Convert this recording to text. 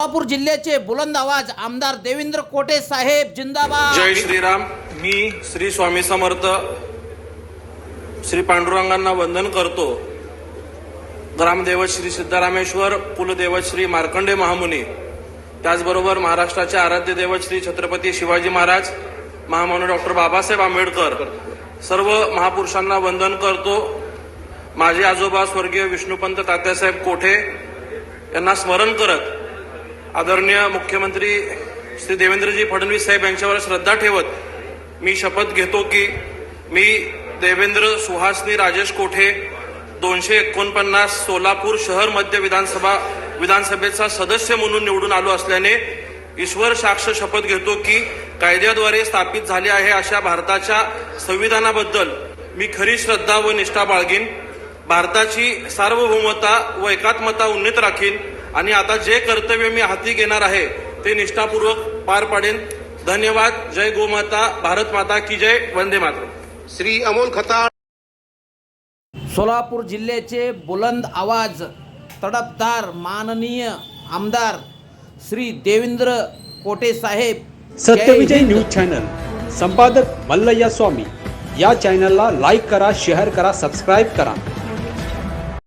सोलापूर जिल्ह्याचे बुलंद आवाज आमदार देवेंद्र कोटे साहेब जिंदाबाद. जय श्रीराम. मी श्री स्वामी समर्थ श्री पांडुरंगांना वंदन करतो. ग्रामदेवत श्री सिद्धरामेश्वर कुलदेवत श्री मार्कंडे महामुनी त्याचबरोबर महाराष्ट्राचे आराध्य देवत श्री छत्रपती शिवाजी महाराज महामानव डॉक्टर बाबासाहेब आंबेडकर. सर्व महापुरुषांना वंदन करतो. माझे आजोबा स्वर्गीय विष्णुपंत तात्यासाहेब कोठे यांना स्मरण करत आदरणीय मुख्यमंत्री श्री देवेंद्रजी फडणवीस साहेब यांच्यावर श्रद्धा ठेवत मी शपथ घेतो की मी देवेंद्र सुहासनी राजेश कोठे दोनशे एकोणपन्नास सोलापूर शहर मध्य विधानसभा विधानसभेचा सदस्य म्हणून निवडून आलो असल्याने ईश्वर साक्ष शपथ घेतो की कायद्याद्वारे स्थापित झाले आहे अशा भारताच्या संविधानाबद्दल मी खरी श्रद्धा व निष्ठा बाळगीन. भारताची सार्वभौमता व एकात्मता उन्नीत राखीन आणि आता जे कर्तव्य मी हाती घेणार आहे ते निष्ठापूर्वक पार पाडेन. धन्यवाद. जय गोमाता. भारत माता की जय. वंदे मातरम. श्री अमोल खताळ. सोलापूर जिल्ह्याचे बुलंद आवाज तडपदार माननीय आमदार श्री देवेंद्र कोटे साहेब. सत्यविजय. News channel. संपादक मल्लय्या स्वामी. या चॅनलला लाईक करा शेअर करा सबस्क्राईब करा.